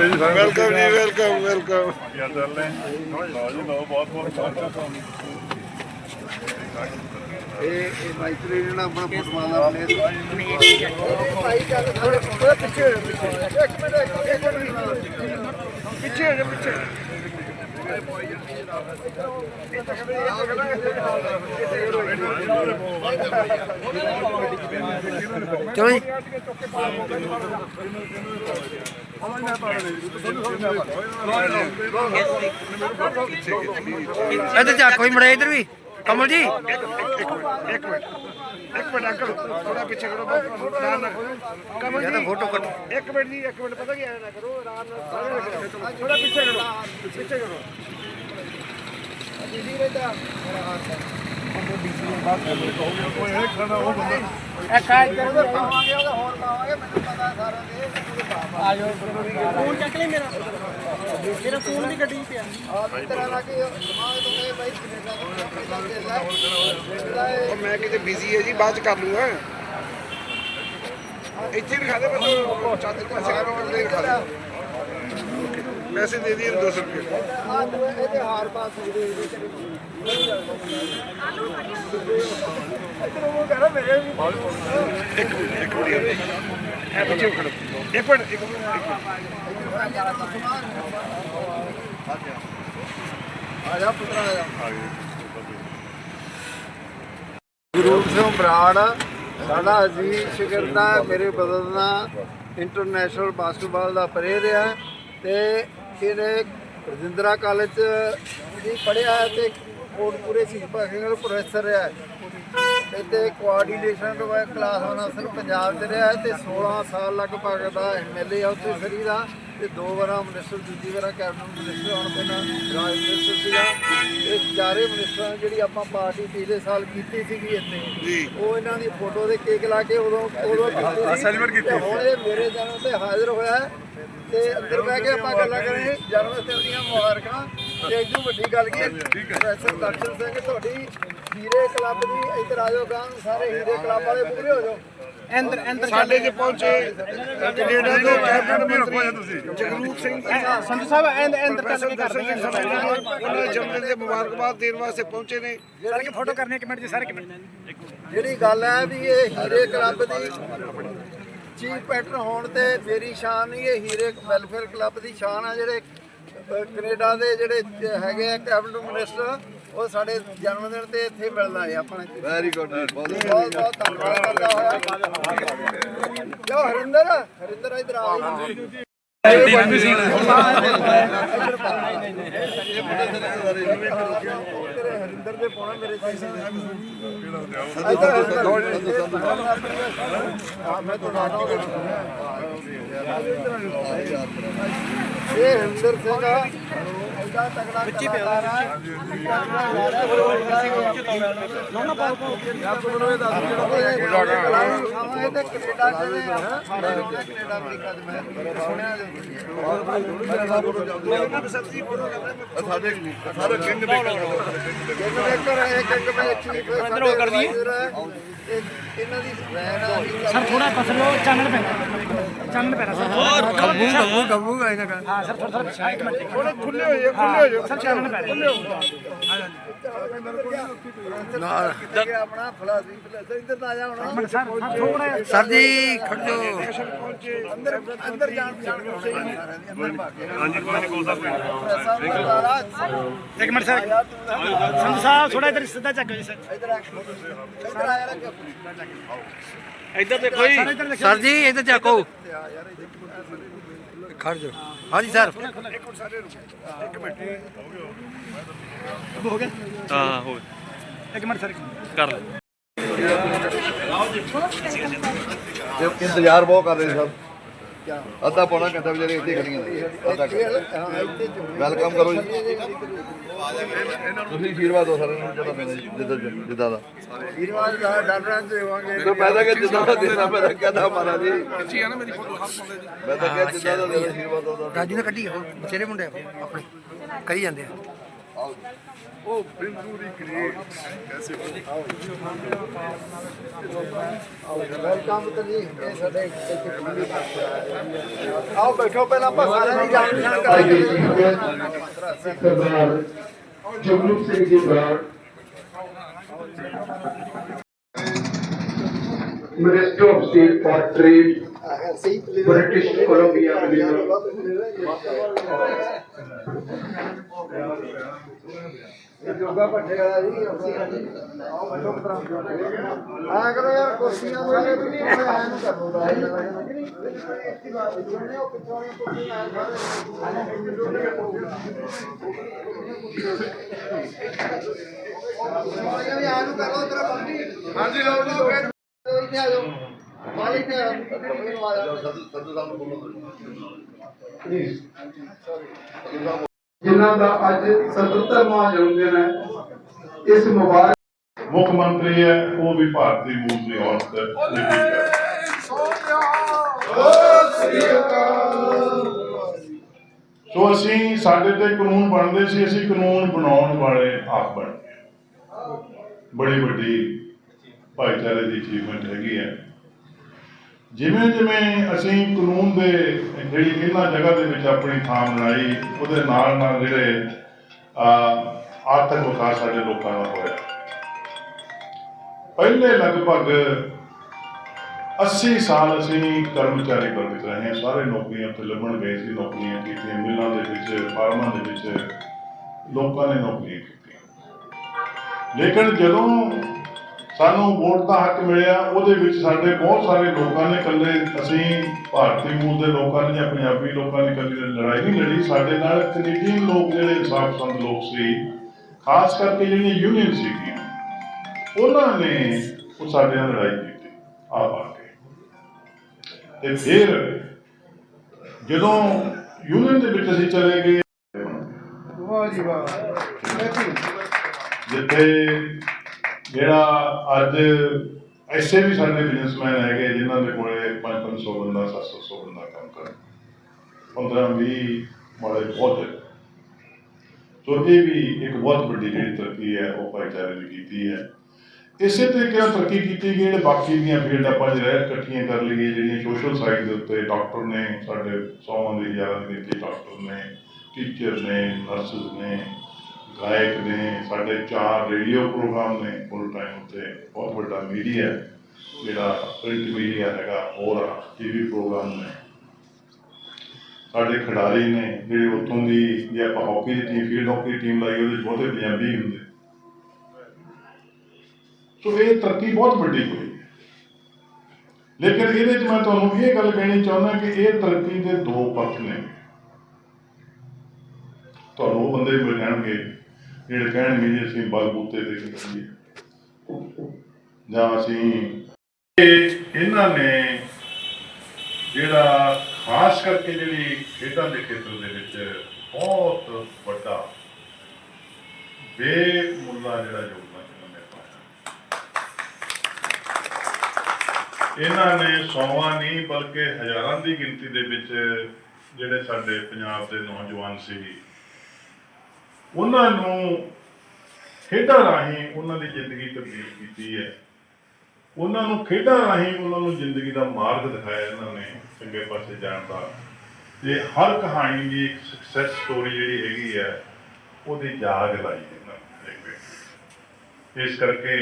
ਜੀ ਸਾਰੇ ਵੈਲਕਮ ਜੀ ਵੈਲਕਮ ਵੈਲਕਮ ਹਾਲ ਚਾਲ ਨੇ ਲਓ ਜੀ ਲਓ ਬਹੁਤ ਬਹੁਤ ਸਵਾਗਤ ਹੈ ਇਹ ਇਹ ਮਾਈਟਰੀ ਨੇ ਨਾ ਆਪਣਾ ਫੁੱਟਬਾਲ ਦਾ ਪਲੇਅਰ ਭਾਈ ਚੱਲ ਥੋੜੇ ਪਿੱਛੇ ਪਿੱਛੇ। ਇੱਕ ਮਿੰਟ ਇੱਕ ਮਿੰਟ ਪਿੱਛੇ ਜਾ ਪਿੱਛੇ। ਚਲੋ ਜੀ? ਇੱਧਰ ਜਾ ਕੋਈ ਮੜੇ ਇੱਧਰ ਵੀ। ਕਮਲ ਜੀ। ਇੱਕ ਮਿੰਟ ਇੱਕ ਮਿੰਟ। ਇੱਕ ਮਿੰਟ ਅੰਕਲ ਥੋੜਾ ਪਿੱਛੇ ਕਰੋ ਨਾ ਨਾ ਕਮਲ ਜਾਂ ਤਾਂ ਜੀ ਫੋਟੋ ਕੱਟ ਇੱਕ ਮਿੰਟ ਜੀ ਇੱਕ ਮਿੰਟ ਪਤਾ ਕੀ ਐ ਨਾ ਕਰੋ ਆਰਾਮ ਨਾਲ ਸਾਰੇ ਕਰੋ ਥੋੜਾ ਪਿੱਛੇ ਕਰੋ ਪਿੱਛੇ ਕਰੋ ਜੀ ਰਹਿਤਾ ਕੋਈ ਇਹ ਖੜਾ ਉਹ ਬੰਦਾ ਆ ਇੱਧਰ ਉਹਦਾ ਪਾਵਾਂਗੇ ਉਹਦਾ ਹੋਰ ਪਾਵਾਂਗੇ ਮੈਨੂੰ ਪਤਾ ਸਾਰਿਆਂ ਦੇ ਆ। ਜਾਓ ਫੋਨ ਚੱਕ ਲੈ ਮੇਰਾ। ਮੇਰਾ ਫੋਨ ਵੀ ਗੱਡੀ ਪਿਆ ਆ। ਵੀ ਤਰ੍ਹਾਂ ਲੱਗੇ ਦਿਮਾਗ ਤੋਂ ਇਹ ਬਾਈ ਕੈਨੇਡਾ ਤੋਂ ਪਹਿਲਾਂ ਦੇ ਲੈ ਮੈਂ ਕਿਤੇ ਬਿਜ਼ੀ ਹੈ ਜੀ ਬਾਅਦ ਚ ਕਰ ਲੂੰਗਾ। ਇੱਥੇ ਦਿਖਾ ਦੇ ਮੈਨੂੰ ਚਾਦਰ ਪਾਸੇ ਕਰੋ ਉਹਦੇ ਦਿਖਾ ਦੇ ਪੈਸੇ ਦੇ ਦਿਏ 200 ਰੁਪਏ। ਆ ਤੂੰ ਇਹਦੇ ਹਾਰ ਪਾ ਸਕਦੇ ਕਹ ਮੇਰੇ ਵੀ ਇੱਕ ਮਿੰਟ ਇੱਕ ਮਿੰਟ ਹੈ ਪਿੱਛੇ ਖੜੋ ਇੱਕ ਮਿੰਟ ਇੱਕ ਮਿੰਟ ਆ ਜਾ ਪੁੱਤਰਾ ਆ ਜਾ ਗੁਰੂ ਸਿੰਘ ਬਰਾੜ, ਸਾਡਾ ਅਜ਼ੀਜ਼ ਸ਼ਗਿਰਦ ਮੇਰੇ ਬਦਲ ਦਾ ਇੰਟਰਨੈਸ਼ਨਲ ਬਾਸਕਟਬਾਲ ਦਾ ਪਲੇਅਰ ਆ ਤੇ ਇਹਨੇ ਰਜਿੰਦਰਾ ਕਾਲਜ ਚ ਪੜ੍ਹਿਆ ਪੜਿਆ ਤੇ ਕੋਟਪੂਰੇ ਸੀ ਭਾਗੇਗਲ ਪ੍ਰੋਫੈਸਰ ਰਿਹਾ ਇੱਥੇ ਕੋਆਰਡੀਨੇਸ਼ਨ ਕਲਾਸ ਅਫਸਰ ਪੰਜਾਬ 'ਚ ਰਿਹਾ ਤੇ 16 ਸਾਲ ਲਗਭਗ ਦਾ ਐਮਐਲਏ ਆ ਉੱਥੇ ਸਰੀ ਦਾ ਤੇ ਦੋ ਵਾਰਾਂ ਮਿਨਿਸਟਰ ਦੂਜੀ ਵਾਰਾਂ ਕੈਬਨਿਟ ਮਿਨਿਸਟਰ ਹੁਣ ਪਹਿਲਾਂ ਰਾਜ ਮਿਨਿਸਟਰ ਸੀਗਾ। ਇਹ ਚਾਰੇ ਮਿਨਿਸਟਰਾਂ ਜਿਹੜੀ ਆਪਾਂ ਪਾਰਟੀ ਪਿਛਲੇ ਸਾਲ ਕੀਤੀ ਸੀਗੀ ਇੱਥੇ ਉਹ ਇਹਨਾਂ ਦੀ ਫੋਟੋ ਦੇ ਕੇਕ ਲਾ ਕੇ ਉਦੋਂ ਉਦੋਂ ਸੈਲੀਬ੍ਰੇਟ ਕੀਤੀ ਹੁਣ ਇਹ ਮੇਰੇ ਜਨਮ ਤੇ ਹਾਜ਼ਰ ਹੋਇਆ ਹੈ। ਤੇ ਅੰਦਰ ਬਹਿ ਕੇ ਆਪਾਂ ਗੱਲਾਂ ਕਰਾਂਗੇ। ਜਨਮ ਦਿਨ ਦੀਆਂ ਮੁਬਾਰਕਾਂ। ਤੇ ਇਦੋਂ ਵੱਡੀ ਗੱਲ ਕੀ ਪ੍ਰੋਫੈਸਰ ਦਰਸ਼ਨ ਸਿੰਘ ਤੁਹਾਡੀ ਹੀਰੇ ਕਲੱਬ ਦੀ ਇੱਧਰ ਆ ਜਾਓ ਗਾਂ ਸਾਰੇ ਹੀਰੇ ਕਲੱਬ ਵਾਲੇ ਪੂਰੇ ਹੋ ਜਾਓ। ਅੰਦਰ ਅੰਦਰ ਸਾਡੇ ਜੇ ਪਹੁੰਚੇ ਕੈਨੇਡਾ ਤੋਂ ਕੈਬਨਿਟ ਮੰਤਰੀ ਜਗਰੂਪ ਸਿੰਘ ਸੰਧੂ ਸਾਹਿਬ ਅੰਦਰ ਚੱਲ ਕੇ ਕਰਦੇ ਉਹਨਾਂ ਦੇ ਜਨਮ ਦਿਨ ਦੇ ਮੁਬਾਰਕਬਾਦ ਦੇਣ ਵਾਸਤੇ ਪਹੁੰਚੇ ਨੇ। ਸਰ ਫੋਟੋ ਕਰਨੀ ਇੱਕ ਮਿੰਟ ਜੀ ਸਰ ਇੱਕ ਮਿੰਟ। ਜਿਹੜੀ ਗੱਲ ਹੈ ਵੀ ਇਹ ਹੀਰੇ ਕਲੱਬ ਦੀ ਚੀਫ ਪੈਟਰਨ ਹੋਣ ਤੇ ਮੇਰੀ ਸ਼ਾਨ ਨਹੀਂ ਇਹ ਹੀਰੇ ਵੈਲਫੇਅਰ ਕਲੱਬ ਦੀ ਸ਼ਾਨ ਆ ਜਿਹੜੇ ਕੈਨੇਡਾ ਦੇ ਜਿਹੜੇ ਚ- ਹੈਗੇ ਆ ਕੈਬਨਿਟ ਮਿਨਿਸਟਰ। ਉਹ ਸਾਡੇ ਜਨਮ ਦਿਨ ਤੇ ਇੱਥੇ ਮਿਲਣ ਆਏ ਆਪਣੇ ਵੈਰੀ ਗੁੱਡ ਬਹੁਤ ਬਹੁਤ ਧੰਨਵਾਦ ਕਰਦਾ ਹੋਇਆ। ਜੋ ਹਰਿੰਦਰ? ਹਰਿੰਦਰ ਇਧਰ ਆ। ਤੇਰੇ ਹਰਿੰਦਰ ਦੇ ਪਾਉਣਾ ਮੇਰੇ ਚਾਹੀਦੇ ਹਾਂ ਮੈਂ ਤਾਂ। ਨਾਟੋ ਇਹ ਹਰਿੰਦਰ ਸਿੰਘ ਐਡਾ ਤਗੜਾ ਬੱਚੀ ਪਿਆ ਨੋਨਾ ਪਾਉ ਆਪ ਨੂੰ ਇਹ ਦੱਸ ਜਿਹੜਾ ਇਹ ਤੇ ਕੈਨੇਡਾ ਚ ਕੈਨੇਡਾ ਅਮਰੀਕਾ ਚ ਮੈਂ ਸੁਣਿਆ ਸਬਜ਼ੀ ਫੋਟੋ ਸਾਡੇ ਸਾਰੇ ਕਿੰਗ ਮੇਕਰ ਕਿੰਗ ਮੇਕਰ ਹੈ ਕਿੰਗ ਮੈਂ ਚੀਫ ਅੰਦਰੋਂ ਕਰ ਦਈਏ ਇਹਨਾਂ ਦੀ ਵੈਨ ਆ ਸਰ ਥੋੜਾ ਪਸਲੋ ਚਾਨਣ ਪੈਣਾ ਚਾਨਣ ਪੈਣਾ ਸਰ ਗੱਬੂ ਗੱਬੂ ਗੱਬੂ ਆਏਗਾ ਕਾ ਹਾਂ ਸਰ ਥੋੜਾ ਥੋੜਾ ਇੱਕ ਮਿੰਟ ਥੋੜੇ ਖੁੱਲੇ ਹੋ ਸਰ ਚਾਨਣ ਪੈਣਾ ਨਾ। ਆਪਣਾ ਫਲਾਸੀ ਫਲਾਸੀ ਇੱਧਰ ਤਾਂ ਆ ਜਾ ਹੁਣ। ਸਰ ਥੋੜਾ ਸਰ ਜੀ ਖੜੋ ਪਹੁੰਚੇ। ਅੰਦਰ ਅੰਦਰ ਜਾਣ ਪਛਾਣ ਕੇ ਹਾਂਜੀ ਕੋਈ ਨਹੀਂ ਕੋਸਾ ਕੋਈ ਇੱਕ ਮਿੰਟ ਸਰ। ਸੰਧੂ ਸਾਹਿਬ ਥੋੜਾ ਇੱਧਰ ਸਿੱਧਾ ਚੱਕੋ ਜੀ ਸਰ। ਇੱਧਰ ਆ ਇੱਧਰ ਆ ਯਾਰ ਇੱਧਰ ਦੇਖੋ ਜੀ। ਸਰ ਜੀ ਇੱਧਰ ਚੱਕੋ। ਖੜ ਜਾਓ। ਹਾਂਜੀ ਸਰ। ਹੋ ਗਿਆ ਹਾਂ ਹੋ ਇੱਕ ਮਿੰਟ ਸਰ ਕਰ ਲੈ। ਇੰਤਜ਼ਾਰ ਬਹੁਤ ਕਰ ਰਹੇ ਸਭ ਅੱਧਾ ਪੌਣਾ ਘੰਟਾ ਵਿਚਾਰੇ ਇੱਥੇ ਖੜੀਆਂ ਨੇ। ਅੱਧਾ ਵੈਲਕਮ ਕਰੋ ਜੀ। ਤੁਸੀਂ ਆਸ਼ੀਰਵਾਦ ਦਿਓ ਸਾਰਿਆਂ ਨੂੰ ਜਦੋਂ ਮਿਲੇ ਜਿੱਦਾਂ ਜਿੱਦਾਂ ਦਾ। ਵੀਰਵਾਰ ਦਾ ਡਾਕਟਰਾਂ ਚ ਹੋਵਾਂਗੇ ਤਾਂ ਪੈਦਾ ਕਿ ਜਿੱਦਾਂ ਦਾ ਦੇਣਾ ਪੈਦਾ ਕਹਦਾ ਮਾਰਾ ਜੀ। ਅੱਛੀ ਆ ਨਾ ਮੇਰੀ ਫੋਟੋ ਹੱਥ ਪਾਉਂਦੇ ਜੀ। ਮੈਂ ਤਾਂ ਕਿਹਾ ਜਿੱਦਾਂ ਦਾ ਦੇਣਾ ਦਿਓ ਰਾਜੂ ਨੇ ਕੱਢੀ ਉਹ ਬਥੇਰੇ ਮੁੰਡੇ ਆਪਣੇ। ਕਰੀ ਜਾਂਦੇ ਆ। ਉਹ ਬਿਲਕੁਲ ਗ੍ਰੇਟ ਐਸੇ ਵੈਲਕਮ ਤਾਂ ਜੀ ਇਹ ਸਾਡੇ ਇੱਥੇ ਫੈਮਿਲੀ ਆਓ ਬੈਠੋ ਪਹਿਲਾਂ ਆਪਾਂ ਸਾਰਿਆਂ ਦੀ ਜਾਣ ਪਛਾਣ ਕਰਾਂਗੇ ਸਰਦਾਰ Jagroop Singh ji Brar Minister of State for Trade, British Columbia Mineral. ਜੋਗਾ ਭੱਠੇ ਵਾਲਾ ਜੀ ਆਓ ਬੈਠੋ ਪੁੱਤਰਾ ਆਇਆ ਕਰੋ ਯਾਰ ਕੁਰਸੀਆਂ ਇਹ ਵੀ ਨਹੀਂ ਆਇਆ ਨੂੰ ਕਰ ਲੋ ਦਾ ਹਾਂਜੀ ਲਓ ਲਓ। ਇੱਥੇ ਆ ਜਾਓ। ਮਾਲੀ ਤੇ ਆ ਜਾਓ। ਸੱਦੂ ਸਾਹਿਬ ਨੂੰ ਬੋਲੋ ਜਿਨ੍ਹਾਂ ਦਾ ਅੱਜ 77ਵਾਂ ਜਨਮ ਦਿਨ ਹੈ। ਇਸ ਮੁਬਾਰਕ ਮੁੱਖ ਮੰਤਰੀ ਹੈ, ਉਹ ਵੀ ਭਾਰਤੀ ਮੂਲ ਦੀ ਔਰਤ ਹੈ। ਸੋ ਅਸੀਂ ਸਾਡੇ ਤੇ ਕਾਨੂੰਨ ਬਣਦੇ ਸੀ, ਅਸੀਂ ਕਾਨੂੰਨ ਬਣਾਉਣ ਵਾਲੇ ਆਪ ਬਣ ਗਏ। ਬੜੀ ਵੱਡੀ ਭਾਈਚਾਰੇ ਦੀ ਅਚੀਵਮੈਂਟ ਹੈਗੀ ਹੈ। ਜਿਵੇਂ ਜਿਵੇਂ ਅਸੀਂ ਕਾਨੂੰਨ ਦੇ ਜਿਹੜੀ ਇਹਨਾਂ ਜਗ੍ਹਾ ਦੇ ਵਿੱਚ ਆਪਣੀ ਥਾਂ ਬਣਾਈ ਉਹਦੇ ਨਾਲ ਨਾਲ ਜਿਹੜੇ ਅਹ, ਆਰਥਿਕ ਵਿਕਾਸ ਸਾਡੇ ਲੋਕਾਂ ਦਾ ਹੋਇਆ। ਪਹਿਲੇ ਲਗਭਗ 80 ਸਾਲ ਅਸੀਂ ਕਰਮਚਾਰੀ ਵਰਗ ਰਹੇ ਹਾਂ। ਸਾਰੇ ਨੌਕਰੀਆਂ ਤੇ ਲੱਭਣ ਗਏ ਸੀ ਨੌਕਰੀਆਂ ਕੀਤੀਆਂ ਮਿਲਾਂ ਦੇ ਵਿੱਚ ਫਾਰਮਾਂ ਦੇ ਵਿੱਚ ਲੋਕਾਂ ਨੇ ਨੌਕਰੀਆਂ ਕੀਤੀਆਂ। ਲੇਕਿਨ ਜਦੋਂ ਸਾਨੂੰ ਵੋਟ ਦਾ ਹੱਕ ਮਿਲਿਆ ਉਹਦੇ ਵਿੱਚ ਸਾਡੇ ਬਹੁਤ ਸਾਰੇ ਲੋਕਾਂ ਨੇ ਇਕੱਲੇ ਅਸੀਂ ਭਾਰਤੀ ਮੂਲ ਦੇ ਲੋਕਾਂ ਨੇ ਜਾਂ ਪੰਜਾਬੀ ਲੋਕਾਂ ਨੇ ਇਕੱਲੀ ਲੜਾਈ ਨਹੀਂ ਲੜੀ ਸਾਡੇ ਨਾਲ ਕੈਨੇਡੀਅਨ ਲੋਕ ਜਿਹੜੇ ਇਨਸਾਫ ਪਸੰਦ ਲੋਕ ਸੀ ਖਾਸ ਕਰਕੇ ਜਿਹੜੀਆਂ ਯੂਨੀਅਨ ਸੀਗੀਆਂ ਉਹਨਾਂ ਨੇ ਉਹ ਸਾਡੇ ਨਾਲ ਲੜਾਈ ਕੀਤੀ ਆਪ ਆ ਕੇ। ਤੇ ਫਿਰ ਜਦੋਂ ਯੂਨੀਅਨ ਦੇ ਵਿੱਚ ਅਸੀਂ ਚਲੇ ਗਏ ਵਾਹ ਜੀ ਵਾਹ। ਜਿੱਥੇ ਜਿਹੜਾ ਅੱਜ ਐਸੇ ਵੀ ਸਾਡੇ ਬਿਜ਼ਨਸਮੈਨ ਹੈਗੇ ਜਿਨ੍ਹਾਂ ਦੇ ਕੋਲੇ 5-500 ਬੰਦਾ 700 ਬੰਦਾ ਕੰਮ ਕਰ। 15-20 ਵਾਲੇ ਬਹੁਤ ਹੈ। ਸੋ ਇਹ ਵੀ ਇੱਕ ਬਹੁਤ ਵੱਡੀ ਜਿਹੜੀ ਤਰੱਕੀ ਹੈ, ਉਹ ਭਾਈਚਾਰੇ ਦੀ ਕੀਤੀ ਹੈ। ਇਸੇ ਤਰੀਕੇ ਨਾਲ ਤਰੱਕੀ ਕੀਤੀ ਗਈ, ਜਿਹੜੇ ਬਾਕੀ ਦੀਆਂ ਫੀਲਡ ਆਪਾਂ ਜਿਹੜਾ ਇਕੱਠੀਆਂ ਕਰ ਲਈਏ ਜਿਹੜੀਆਂ ਸੋਸ਼ਲ ਸਾਈਡ ਦੇ ਉੱਤੇ ਡਾਕਟਰ ਨੇ ਸਾਡੇ ਸੌਵਾਂ ਦੀ ਹਜ਼ਾਰਾਂ ਦੀ ਡਾਕਟਰ ਨੇ ਟੀਚਰ ਨੇ ਨਰਸਿਸ ਨੇ ਗਾਇਕ ਨੇ, ਸਾਡੇ ਚਾਰ ਰੇਡੀਓ ਪ੍ਰੋਗਰਾਮ ਨੇ ਫੁੱਲ ਟਾਈਮ ਉੱਤੇ ਬਹੁਤ ਵੱਡਾ ਮੀਡੀਆ ਜਿਹੜਾ ਪ੍ਰਿੰਟ ਮੀਡੀਆ ਹੈਗਾ, ਹੋਰ ਟੀਵੀ ਪ੍ਰੋਗਰਾਮ ਨੇ। ਸਾਡੇ ਖਿਡਾਰੀ ਨੇ, ਜਿਹੜੇ ਉੱਥੋਂ ਦੀ, ਜੇ ਆਪਾਂ ਹਾਕੀ ਦੀ ਟੀਮ ਫੀਲਡ ਹਾਕੀ ਦੀ ਟੀਮ ਲਾਈ ਉਹਦੇ ਬਹੁਤੇ ਪੰਜਾਬੀ ਹੁੰਦੇ। ਸੋ ਇਹ ਤਰੱਕੀ ਬਹੁਤ ਵੱਡੀ ਹੋਈ। ਲੇਕਿਨ ਇਹਦੇ 'ਚ ਮੈਂ ਤੁਹਾਨੂੰ ਇਹ ਗੱਲ ਕਹਿਣੀ ਚਾਹੁੰਦਾ ਕਿ ਇਹ ਤਰੱਕੀ ਦੇ ਦੋ ਪੱਖ ਨੇ। ਤੁਹਾਨੂੰ ਉਹ ਬੰਦੇ ਮਿਲ ਜਾਣਗੇ। ਜਿਹੜੇ ਕਹਿਣਗੇ ਜੀ, ਅਸੀਂ ਬਲਬੂਤੇ ਦੇ ਕਰੀਏ ਜਾਂ ਅਸੀਂ ਇਹਨਾਂ ਨੇ ਜਿਹੜਾ ਖਾਸ ਕਰਕੇ ਜਿਹੜੀ ਖੇਡਾਂ ਦੇ ਖੇਤਰ ਦੇ ਵਿੱਚ ਬਹੁਤ ਵੱਡਾ ਬੇਮੁੱਲਾ ਜਿਹੜਾ ਯੋਗਦਾਨ ਇਹਨਾਂ ਨੇ ਪਾਇਆ ਇਹਨਾਂ ਨੇ ਸੌਵਾਂ ਨਹੀਂ, ਬਲਕਿ ਹਜ਼ਾਰਾਂ ਦੀ ਗਿਣਤੀ ਦੇ ਵਿੱਚ ਜਿਹੜੇ ਸਾਡੇ ਪੰਜਾਬ ਦੇ ਨੌਜਵਾਨ ਸੀ ਉਹਨਾਂ ਨੂੰ ਖੇਡਾਂ ਰਾਹੀਂ ਉਹਨਾਂ ਦੀ ਜ਼ਿੰਦਗੀ ਤਬਦੀਲ ਕੀਤੀ ਹੈ। ਉਹਨਾਂ ਨੂੰ ਖੇਡਾਂ ਰਾਹੀਂ ਉਹਨਾਂ ਨੂੰ ਜ਼ਿੰਦਗੀ ਦਾ ਮਾਰਗ ਦਿਖਾਇਆ ਇਹਨਾਂ ਨੇ ਚੰਗੇ ਪਾਸੇ ਜਾਣ ਦਾ। ਤੇ ਹਰ ਕਹਾਣੀ ਦੀ ਇੱਕ ਸਕਸੈਸ ਸਟੋਰੀ ਜਿਹੜੀ ਹੈਗੀ ਹੈ, ਉਹਦੀ ਜਾਗ ਲਾਈ ਇਹਨਾਂ ਨੇ ਇਸ ਕਰਕੇ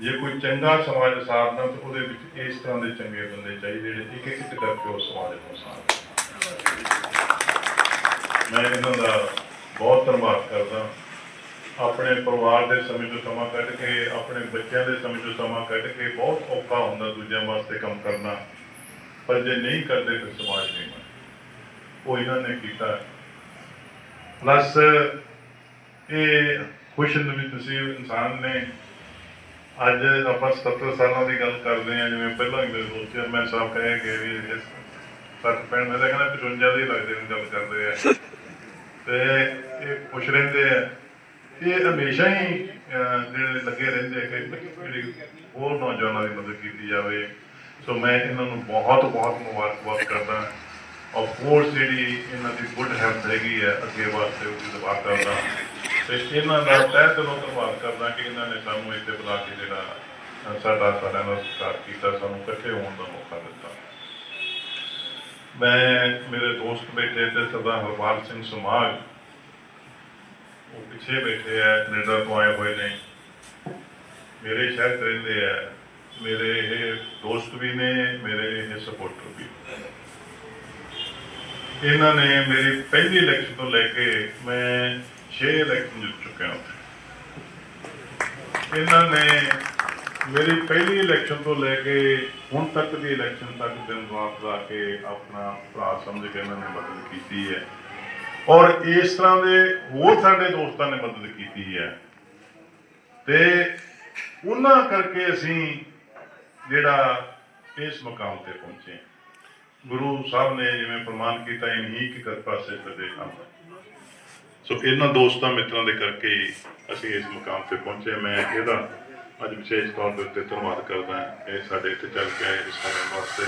ਜੇ ਕੋਈ ਚੰਗਾ ਸਮਾਜ ਸਾਧਨਾ, ਤਾਂ ਉਹਦੇ ਵਿੱਚ ਇਸ ਤਰ੍ਹਾਂ ਦੇ ਚੰਗੇ ਬੰਦੇ ਚਾਹੀਦੇ ਜਿਹੜੇ ਇੱਕ ਇੱਕ ਕਰਕੇ ਉਸ ਸਮਾਜ ਨੂੰ ਸਾਧਨ ਮੈਂ ਇਹਨਾਂ ਦਾ ਬਹੁਤ ਧੰਨਵਾਦ ਕਰਦਾ। ਆਪਣੇ ਪਰਿਵਾਰ ਦੇ ਸਮੇਂ ਤੋਂ ਸਮਾਂ ਕੱਢ ਕੇ, ਆਪਣੇ ਬੱਚਿਆਂ ਦੇ ਸਮੇਂ ਤੋਂ ਸਮਾਂ ਕੱਢ ਕੇ ਬਹੁਤ ਔਖਾ ਹੁੰਦਾ ਦੂਜਿਆਂ ਵਾਸਤੇ ਕੰਮ ਕਰਨਾ। ਪਰ ਜੇ ਨਹੀਂ ਕਰਦੇ ਫਿਰ ਸਮਾਜ ਨਹੀਂ ਬਣਦਾ। ਉਹ ਇਹਨਾਂ ਨੇ ਕੀਤਾ। ਪਲੱਸ ਇਹ ਖੁਸ਼ਨਵੀ ਤੁਸੀਂ ਇਨਸਾਨ ਨੇ। ਅੱਜ ਆਪਾਂ 77 ਸਾਲਾਂ ਦੀ ਗੱਲ ਕਰਦੇ ਹਾਂ, ਜਿਵੇਂ ਪਹਿਲਾਂ ਹੀ ਮੇਰੇ ਮੈਂ ਚੇਅਰਮੈਨ ਸਾਹਿਬ ਕਹੇ ਕਿ ਵੀ ਇਹ ਸੱਤ ਪੈਣ ਮੈਂ ਤਾਂ ਕਹਿੰਦਾ 55 ਦੇ ਲੱਗਦੇ ਨੇ ਗੱਲ ਕਰਦੇ ਆ। ਤੇ ਇਹ ਖੁਸ਼ ਰਹਿੰਦੇ ਆ ਇਹ ਹਮੇਸ਼ਾ ਹੀ ਜਿਹੜੇ ਲੱਗੇ ਰਹਿੰਦੇ ਆ ਕਿ ਜਿਹੜੀ ਹੋਰ ਨੌਜਵਾਨਾਂ ਦੀ ਮਦਦ ਕੀਤੀ ਜਾਵੇ। ਸੋ ਮੈਂ ਇਹਨਾਂ ਨੂੰ ਬਹੁਤ ਬਹੁਤ ਮੁਬਾਰਕਬਾਦ ਕਰਦਾ। ਔਰ ਕੋਰਸ ਜਿਹੜੀ ਇਹਨਾਂ ਦੀ ਗੁੱਡ ਹੈਲਥ ਹੈਗੀ ਹੈ ਅੱਗੇ ਵਾਸਤੇ ਉਹਦੀ ਦੁਆ ਕਰਦਾ। ਤੇ ਇਹਨਾਂ ਦਾ ਤਹਿ ਦਿਲੋਂ ਧੰਨਵਾਦ ਕਰਦਾ ਕਿ ਇਹਨਾਂ ਨੇ ਸਾਨੂੰ ਇੱਥੇ ਬੁਲਾ ਕੇ ਜਿਹੜਾ ਸਾਡਾ ਸਾਰਿਆਂ ਦਾ ਸਤਿਕਾਰ ਕੀਤਾ, ਸਾਨੂੰ ਇਕੱਠੇ ਹੋਣ ਦਾ ਮੌਕਾ ਦਿੱਤਾ। ਮੈਂ, ਮੇਰੇ ਦੋਸਤ ਬੈਠੇ ਤੇ ਸਰਦਾਰ ਹਰਪਾਲ ਸਿੰਘ ਸਮਾਜ, ਉਹ ਪਿੱਛੇ ਬੈਠੇ ਆ, ਕੈਨੇਡਾ ਤੋਂ ਆਏ ਹੋਏ ਨੇ। ਮੇਰੇ ਸ਼ਹਿਰ ਰਹਿੰਦੇ ਆ। ਮੇਰੇ ਇਹ ਦੋਸਤ ਵੀ ਨੇ, ਮੇਰੇ ਇਹ ਸਪੋਰਟਰ ਵੀ। ਇਹਨਾਂ ਨੇ ਮੇਰੀ ਪਹਿਲੀ ਇਲੈਕਸ਼ਨ ਤੋਂ ਲੈ ਕੇ ਮੈਂ 6 ਇਲੈਕਸ਼ਨ ਜਿੱਤ ਚੁੱਕਿਆ ਉੱਥੇ। ਇਹਨਾਂ ਨੇ ਮੇਰੀ ਪਹਿਲੀ ਇਲੈਕਸ਼ਨ ਤੋਂ ਲੈ ਕੇ ਹੁਣ ਤੱਕ ਦੀ ਇਲੈਕਸ਼ਨ ਤੱਕ ਦਿਨ ਰਾਤ ਲਾ ਕੇ ਆਪਣਾ ਭਰਾ ਸਮਝ ਕੇ ਇਹਨਾਂ ਨੇ ਮਦਦ ਕੀਤੀ ਹੈ। ਔਰ ਇਸ ਤਰ੍ਹਾਂ ਦੇ ਹੋਰ ਸਾਡੇ ਦੋਸਤਾਂ ਨੇ ਮਦਦ ਕੀਤੀ ਹੈ। ਤੇ ਉਹਨਾਂ ਕਰਕੇ ਅਸੀਂ ਜਿਹੜਾ ਇਸ ਮਕਾਮ ਤੇ ਪਹੁੰਚੇ। ਗੁਰੂ ਸਾਹਿਬ ਨੇ ਜਿਵੇਂ ਪ੍ਰਮਾਣ ਕੀਤਾ ਇਨਹੀ ਕੀ ਕਿਰਪਾ ਸੇ ਤਦੇ ਹਮ ਸੋ ਇਹਨਾਂ ਦੋਸਤਾਂ ਮਿੱਤਰਾਂ ਦੇ ਕਰਕੇ ਹੀ ਅਸੀਂ ਇਸ ਮੁਕਾਮ ਤੇ ਪਹੁੰਚੇ। ਮੈਂ ਇਹਦਾ ਅੱਜ ਵਿਸ਼ੇਸ਼ ਤੌਰ ਦੇ ਉੱਤੇ ਧੰਨਵਾਦ ਕਰਦਾ ਇਹ ਸਾਡੇ ਇੱਥੇ ਚੱਲ ਕੇ ਆਏ ਇਸ ਵਾਸਤੇ।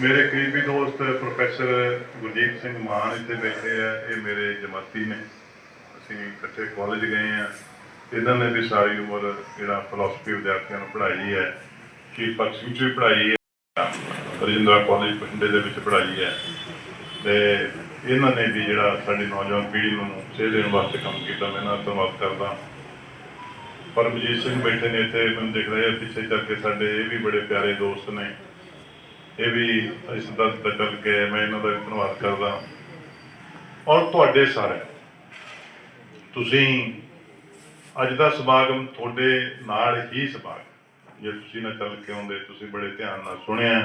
ਮੇਰੇ ਕਰੀਬੀ ਦੋਸਤ ਪ੍ਰੋਫੈਸਰ ਗੁਰਜੀਤ ਸਿੰਘ ਮਾਨ ਇੱਥੇ ਬੈਠੇ ਆ, ਇਹ ਮੇਰੇ ਜਮਾਤੀ ਨੇ। ਅਸੀਂ ਇਕੱਠੇ ਕਾਲਜ ਗਏ ਆ। ਇਹਨਾਂ ਨੇ ਵੀ ਸਾਰੀ ਉਮਰ ਜਿਹੜਾ ਫਿਲਾਸਫੀ ਵਿਦਿਆਰਥੀਆਂ ਨੂੰ ਪੜ੍ਹਾਈ ਹੈ ਸ਼ਹੀਦ ਭਗਤ ਸਿੰਘ ਚ ਵੀ ਪੜ੍ਹਾਈ ਹੈ, ਰਜਿੰਦਰਾ ਕਾਲਜ ਬਠਿੰਡੇ ਦੇ ਵਿੱਚ ਪੜ੍ਹਾਈ ਹੈ। ਤੇ ਇਹਨਾਂ ਨੇ ਵੀ ਜਿਹੜਾ ਸਾਡੀ ਨੌਜਵਾਨ ਪੀੜ੍ਹੀ ਨੂੰ ਸੇਧ ਦੇਣ ਵਾਸਤੇ ਕੰਮ ਕੀਤਾ, ਮੈਂ ਇਹਨਾਂ ਦਾ ਧੰਨਵਾਦ ਕਰਦਾ ਪਰਮਜੀਤ ਸਿੰਘ ਬੈਠੇ ਨੇ ਇੱਥੇ, ਮੈਨੂੰ ਦਿਖ ਰਹੇ ਪਿੱਛੇ ਚੱਲ ਕੇ ਸਾਡੇ ਇਹ ਵੀ ਬੜੇ ਪਿਆਰੇ ਦੋਸਤ ਨੇ। ਇਹ ਵੀ ਇਸ ਦਸ ਤੱਕ ਚੱਲ ਕੇ ਮੈਂ ਇਹਨਾਂ ਦਾ ਧੰਨਵਾਦ ਕਰਦਾ। ਔਰ ਤੁਹਾਡੇ ਸਾਰੇ, ਤੁਸੀਂ ਅੱਜ ਦਾ ਸਮਾਗਮ ਤੁਹਾਡੇ ਨਾਲ ਹੀ ਸਮਾਗਮ ਜੇ ਤੁਸੀਂ ਨਾ ਚੱਲ ਕੇ ਆਉਂਦੇ, ਤੁਸੀਂ ਬੜੇ ਧਿਆਨ ਨਾਲ ਸੁਣਿਆ।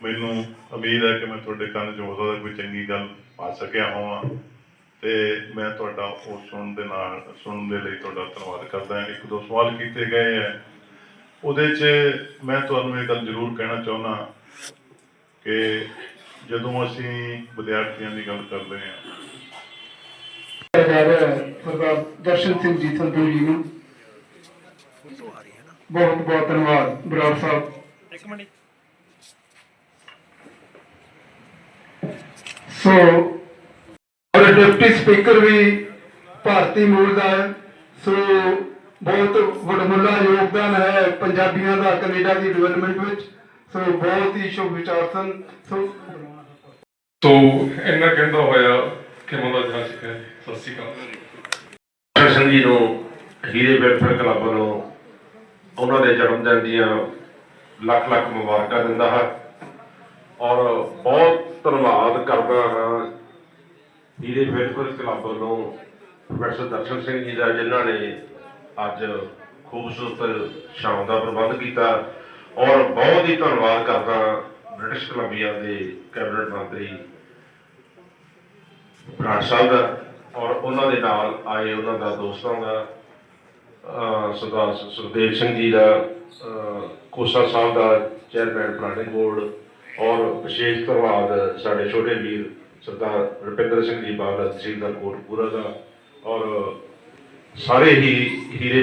ਮੈਨੂੰ ਉਮੀਦ ਹੈ ਕਿ ਮੈਂ ਤੁਹਾਡੇ ਕੰਨ 'ਚ ਹੋ ਸਕਦਾ ਕੋਈ ਚੰਗੀ ਗੱਲ ਪਾ ਸਕਿਆ ਹੋਵਾਂ। ਤੇ ਮੈਂ ਤੁਹਾਡਾ ਉਹ ਸੁਣਨ ਦੇ ਨਾਲ ਸੁਣਨ ਦੇ ਲਈ ਤੁਹਾਡਾ ਧੰਨਵਾਦ ਕਰਦਾ ਹਾਂ। ਇੱਕ ਦੋ ਸਵਾਲ ਕੀਤੇ ਗਏ ਹੈ। ਉਹਦੇ 'ਚ ਮੈਂ ਤੁਹਾਨੂੰ ਇਹ ਗੱਲ ਜ਼ਰੂਰ ਕਹਿਣਾ ਚਾਹੁੰਦਾ ਕਿ ਜਦੋਂ ਅਸੀਂ ਵਿਦਿਆਰਥੀਆਂ ਦੀ ਗੱਲ ਕਰਦੇ ਹਾਂ। ਦਰਸ਼ਨ ਸਿੰਘ ਜੀ ਸੰਧੂ ਜੀ ਨੂੰ। ਬਹੁਤ ਬਹੁਤ ਧੰਨਵਾਦ ਬਰਾੜ ਸਾਹਿਬ। ਇੱਕ ਮਿੰਟ। ਸੋ ਡਿਪਟੀ ਸਪੀਕਰ ਵੀ ਭਾਰਤੀ ਮੂਲ ਦਾ ਹੈ। ਸੋ ਬਹੁਤ ਵਡਮੁੱਲਾ ਯੋਗਦਾਨ ਹੈ ਪੰਜਾਬੀਆਂ ਦਾ ਕੈਨੇਡਾ ਦੀ ਡਿਵੈਲਪਮੈਂਟ ਵਿੱਚ। ਸੋ ਬਹੁਤ ਹੀ ਸ਼ੁਭ ਵਿਚਾਰ ਸਨ। ਸੋ ਤੋ ਇੰਨਾ ਕਹਿੰਦਾ ਹੋਇਆ ਕਿ ਦਾ ਜਹਾਜ਼ ਹੈ। ਸਤਿ ਸ਼੍ਰੀ ਅਕਾਲ। ਸਿੰਘ ਜੀ ਨੂੰ ਹੀਰੇ ਵੈਲਫੇਅਰ ਕਲੱਬ ਵੱਲੋਂ ਉਹਨਾਂ ਦੇ ਜਨਮ ਦਿਨ ਦੀਆਂ ਲੱਖ ਲੱਖ ਮੁਬਾਰਕਾਂ ਦਿੰਦਾ ਹਾਂ। ਔਰ ਬਹੁਤ ਧੰਨਵਾਦ ਕਰਦਾ ਹਾਂ ਹੀਰੇ ਵੈਲਫੇਅਰ ਕਲੱਬ ਵੱਲੋਂ ਪ੍ਰੋਫੈਸਰ ਦਰਸ਼ਨ ਸਿੰਘ ਜੀ ਦਾ, ਜਿਨ੍ਹਾਂ ਨੇ ਅੱਜ ਖੂਬਸੂਰਤ ਸ਼ਾਮ ਦਾ ਪ੍ਰਬੰਧ ਕੀਤਾ। ਔਰ ਬਹੁਤ ਹੀ ਧੰਨਵਾਦ ਕਰਦਾ ਬ੍ਰਿਟਿਸ਼ ਕੋਲੰਬੀਆ ਦੇ ਕੈਬਨਿਟ ਮੰਤਰੀ ਬਰਾੜ ਸਾਹਿਬ ਦਾ ਔਰ ਉਹਨਾਂ ਦੇ ਨਾਲ ਆਏ ਉਹਨਾਂ ਦਾ ਦੋਸਤਾਂ ਦਾ ਸਰਦਾਰ ਸੁਖਦੇਵ ਸਿੰਘ ਜੀ ਦਾ ਕੋਸਾ ਸਾਹਿਬ ਦਾ ਚੇਅਰਮੈਨ, ਪਲਾਨਿੰਗ ਬੋਰਡ ਔਰ ਵਿਸ਼ੇਸ਼ ਧੰਨਵਾਦ ਸਾਡੇ ਛੋਟੇ ਵੀਰ ਸਰਦਾਰ ਰੁਪਿੰਦਰ ਸਿੰਘ ਜੀ ਬਾਬਾ ਤਹਿਸੀਲਦਾਰ ਕੋਟਪੂਰਾ ਦਾ ਔਰ ਸਾਰੇ ਹੀ ਹੀਰੇ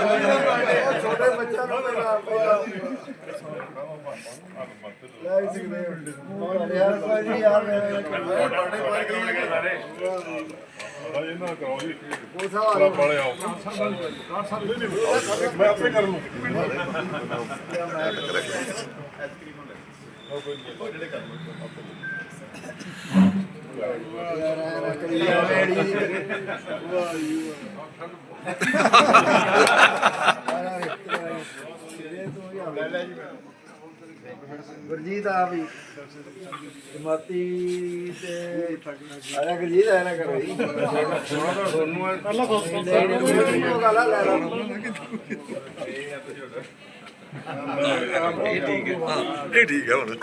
ਲੈ ਇਸ ਦੇ ਯਾਰ ਭਾਜੀ ਯਾਰ ਤੁਹਾਡੇ ਬਾਰੇ ਕਰਾਉਣਗੇ ਸਾਰੇ ਇਹਨਾਂ ਕਰਾਓ ਜੀ। ਉਹ ਸਾਰਾ ਵਾਲੇ ਆਓ ਮੈਂ ਆਪੇ ਕਰ ਲੂੰ ਗੁਰਜੀਤ ਆ ਵੀ। ਜਮਾਤੀ ਤੇ ਆਇਆ ਗੁਰਜੀਤ ਆਇਆ ਨਾ ਕਰੋ ਜੀ। ਪਹਿਲਾਂ ਕੋਲ ਗੱਲ ਆ ਲੈ ਲਓ ਇਹ ਠੀਕ ਹੈ ਹੁਣ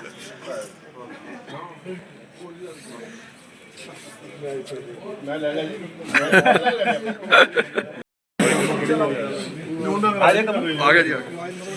ਆ ਗਿਆ। ਜੀ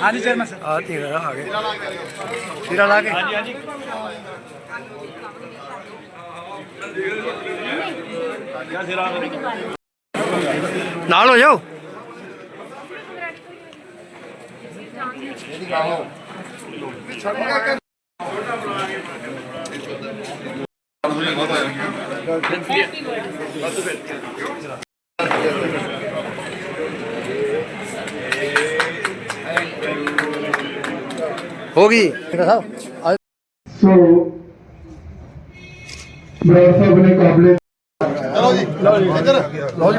ਹਾਂਜੀ ਚੇਅਰਮੈਨ ਸਰ ਆ ਤੀਰਾ ਆ ਗਏ ਤੀਰਾ ਲਾ ਕੇ ਹਾਂਜੀ ਹਾਂਜੀ। ਨਾਲ ਹੋ ਜਾਓ। ਹੋ ਗਈ ਸਾਹਿਬ ਸੋ ਬਰਾੜ ਸਾਹਿਬ ਨੇ ਕਾਬਲੇ ਚਲੋ ਜੀ। ਲਓ ਜੀ। ਇੱਧਰ। ਲਓ ਜੀ।